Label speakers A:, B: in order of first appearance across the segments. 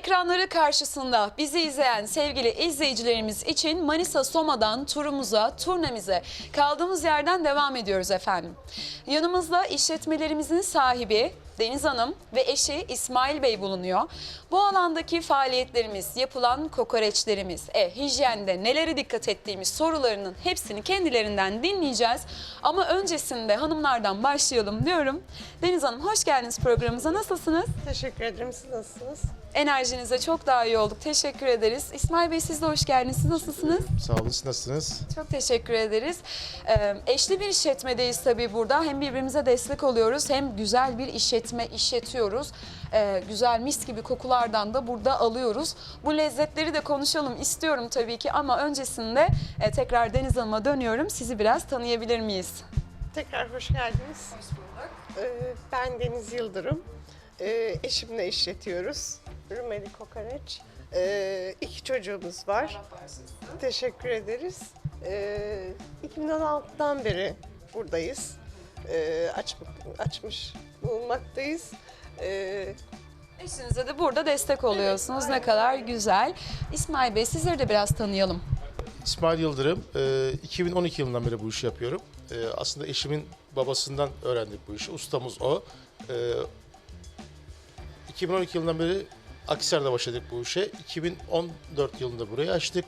A: Ekranları karşısında bizi izleyen sevgili izleyicilerimiz için Manisa Soma'dan turumuza, turnemize kaldığımız yerden devam ediyoruz efendim. Yanımızda işletmelerimizin sahibi Deniz Hanım ve eşi İsmail Bey bulunuyor. Bu alandaki faaliyetlerimiz, yapılan kokoreçlerimiz, e, hijyende nelere dikkat ettiğimiz sorularının hepsini kendilerinden dinleyeceğiz. Ama öncesinde hanımlardan başlayalım diyorum. Deniz Hanım hoş geldiniz programımıza. Nasılsınız?
B: Teşekkür ederim. Siz nasılsınız?
A: Enerjinize çok daha iyi olduk. Teşekkür ederiz. İsmail Bey siz de hoş geldiniz. Siz nasılsınız?
C: Sağ olun, siz nasılsınız?
A: Çok teşekkür ederiz. Ee, eşli bir işletmedeyiz tabii burada. Hem birbirimize destek oluyoruz hem güzel bir işletme işletiyoruz. Ee, güzel mis gibi kokulardan da burada alıyoruz. Bu lezzetleri de konuşalım istiyorum tabii ki ama öncesinde e, tekrar Deniz Hanım'a dönüyorum. Sizi biraz tanıyabilir miyiz?
B: Tekrar hoş geldiniz.
A: Hoş bulduk.
B: Ee, ben Deniz Yıldırım. Ee, eşimle işletiyoruz. Rumeli Kokoreç. Ee, iki çocuğumuz var. Teşekkür ederiz. Ee, 2016'dan beri buradayız. Ee, aç, açmış bulunmaktayız. Ee,
A: Eşinize de burada destek oluyorsunuz. ne kadar güzel. İsmail Bey sizleri de biraz tanıyalım.
C: İsmail Yıldırım, e, 2012 yılından beri bu işi yapıyorum. E, Aslında eşimin babasından öğrendik bu işi, ustamız o. E, 2012 yılından beri Akhisar'da başladık bu işe. 2014 yılında burayı açtık.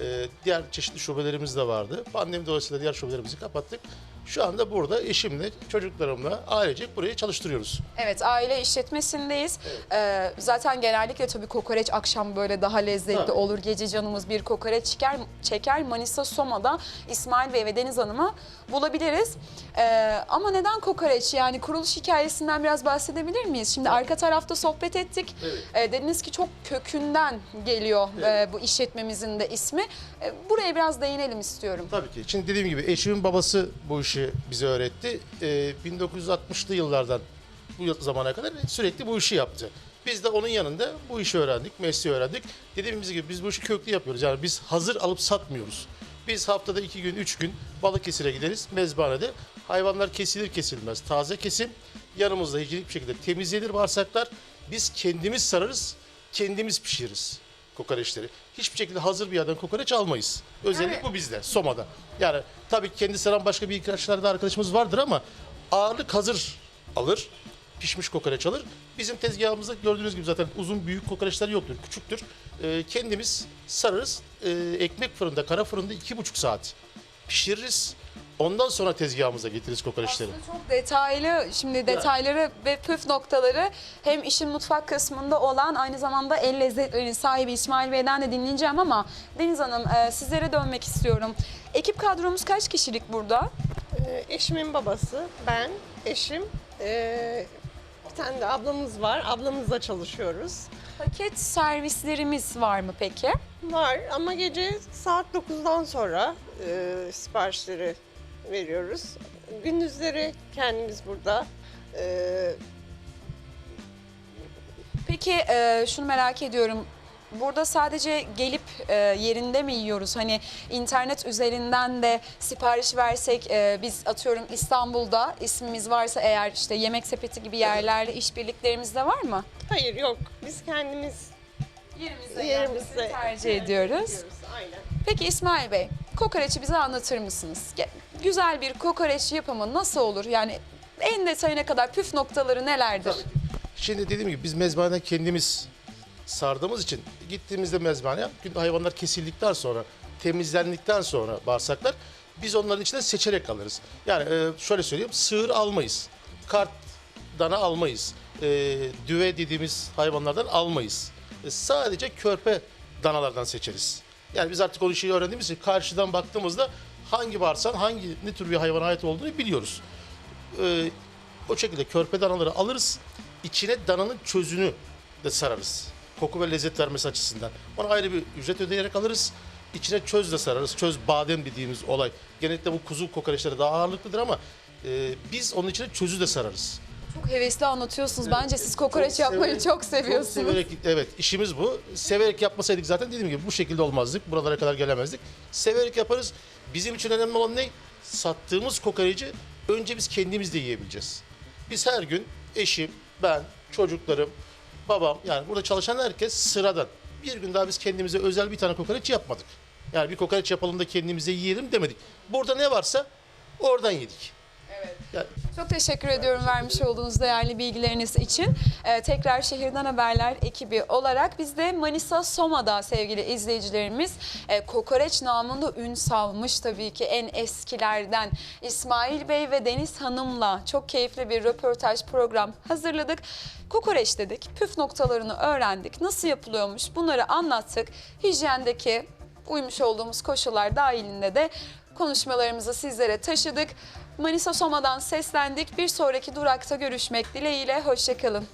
C: E, Diğer çeşitli şubelerimiz de vardı. Pandemi dolayısıyla diğer şubelerimizi kapattık. Şu anda burada eşimle, çocuklarımla ailecek burayı çalıştırıyoruz.
A: Evet aile işletmesindeyiz. Ee, zaten genellikle tabii kokoreç akşam böyle daha lezzetli
C: Tabii.
A: olur. Gece canımız bir kokoreç çeker, çeker. Manisa Soma'da İsmail Bey ve Deniz Hanım'ı bulabiliriz. Ee, ama neden kokoreç? Yani kuruluş hikayesinden biraz bahsedebilir miyiz? Şimdi arka tarafta sohbet ettik.
C: Evet.
A: Ee, dediniz ki çok kökünden geliyor e, bu işletmemizin de ismi. Ee, buraya biraz değinelim istiyorum.
C: Tabii ki. Şimdi dediğim gibi eşimin babası bu işi bize öğretti. Ee, 1960'lı yıllardan bu zamana kadar sürekli bu işi yaptı. Biz de onun yanında bu işi öğrendik, mesleği öğrendik. Dediğimiz gibi biz bu işi köklü yapıyoruz. Yani biz hazır alıp satmıyoruz. Biz haftada iki gün, üç gün Balıkesir'e gideriz mezbanede. Hayvanlar kesilir kesilmez. Taze kesim yanımızda hijyenik bir şekilde temizlenir bağırsaklar. Biz kendimiz sararız, kendimiz pişiririz kokoreçleri. Hiçbir şekilde hazır bir yerden kokoreç almayız. Özellik bu bizde, Soma'da. Yani tabii kendi saran başka bir arkadaşlarda arkadaşımız vardır ama ağırlık hazır alır. Pişmiş kokoreç alır. Bizim tezgahımızda gördüğünüz gibi zaten uzun büyük kokoreçler yoktur, küçüktür. Ee, kendimiz sararız. Ee, ekmek fırında, kara fırında iki buçuk saat pişiririz. Ondan sonra tezgahımıza getiririz kokoreçleri.
A: Aslında çok detaylı, şimdi detayları ve püf noktaları hem işin mutfak kısmında olan aynı zamanda el lezzetlerinin sahibi İsmail Bey'den de dinleyeceğim ama Deniz Hanım e, sizlere dönmek istiyorum. Ekip kadromuz kaç kişilik burada?
B: e, eşimin babası, ben, eşim. e, bir tane de ablamız var. Ablamızla çalışıyoruz.
A: Paket servislerimiz var mı peki?
B: Var ama gece saat 9'dan sonra e, siparişleri veriyoruz. Gündüzleri kendimiz burada. E,
A: Peki e, şunu merak ediyorum. Burada sadece gelip e, yerinde mi yiyoruz? Hani internet üzerinden de sipariş versek e, biz atıyorum İstanbul'da ismimiz varsa eğer işte yemek sepeti gibi yerlerle işbirliklerimiz de var mı?
B: hayır yok. Biz kendimiz
A: Yerimizde,
B: yerimizde
A: tercih ediyoruz.
B: Aynen.
A: Peki İsmail Bey, kokoreçi bize anlatır mısınız? Güzel bir kokoreç yapımı nasıl olur? Yani en detayına kadar püf noktaları nelerdir?
C: Şimdi dediğim gibi biz mezbaneden kendimiz sardığımız için gittiğimizde mezbaneye gün hayvanlar kesildikten sonra temizlendikten sonra bağırsaklar biz onların içinden seçerek alırız. Yani e, şöyle söyleyeyim sığır almayız. Kart dana almayız. E, düve dediğimiz hayvanlardan almayız. E, sadece körpe danalardan seçeriz. Yani biz artık o işi öğrendiğimiz için karşıdan baktığımızda hangi bağırsan hangi ne tür bir hayvana ait olduğunu biliyoruz e, o şekilde körpe danaları alırız. İçine dananın çözünü de sararız. Koku ve lezzet vermesi açısından. Ona ayrı bir ücret ödeyerek alırız. İçine çöz de sararız. Çöz badem dediğimiz olay. Genellikle bu kuzu kokoreçleri daha ağırlıklıdır ama e, biz onun içine çözü de sararız.
A: Çok hevesli anlatıyorsunuz. Bence siz kokoreç yapmayı çok seviyorsunuz.
C: Severek, evet işimiz bu. Severek yapmasaydık zaten dediğim gibi bu şekilde olmazdık. Buralara kadar gelemezdik. Severek yaparız. Bizim için önemli olan ne? Sattığımız kokoreci önce biz kendimiz de yiyebileceğiz. Biz her gün eşim, ben, çocuklarım babam yani burada çalışan herkes sıradan. Bir gün daha biz kendimize özel bir tane kokoreç yapmadık. Yani bir kokoreç yapalım da kendimize yiyelim demedik. Burada ne varsa oradan yedik.
A: Çok teşekkür ediyorum vermiş olduğunuz değerli bilgileriniz için. Ee, tekrar Şehirden Haberler ekibi olarak biz de Manisa Soma'da sevgili izleyicilerimiz e, kokoreç namında ün salmış tabii ki en eskilerden İsmail Bey ve Deniz Hanım'la çok keyifli bir röportaj program hazırladık. Kokoreç dedik, püf noktalarını öğrendik, nasıl yapılıyormuş bunları anlattık. Hijyendeki uymuş olduğumuz koşullar dahilinde de konuşmalarımızı sizlere taşıdık. Manisa Soma'dan seslendik. Bir sonraki durakta görüşmek dileğiyle. Hoşçakalın.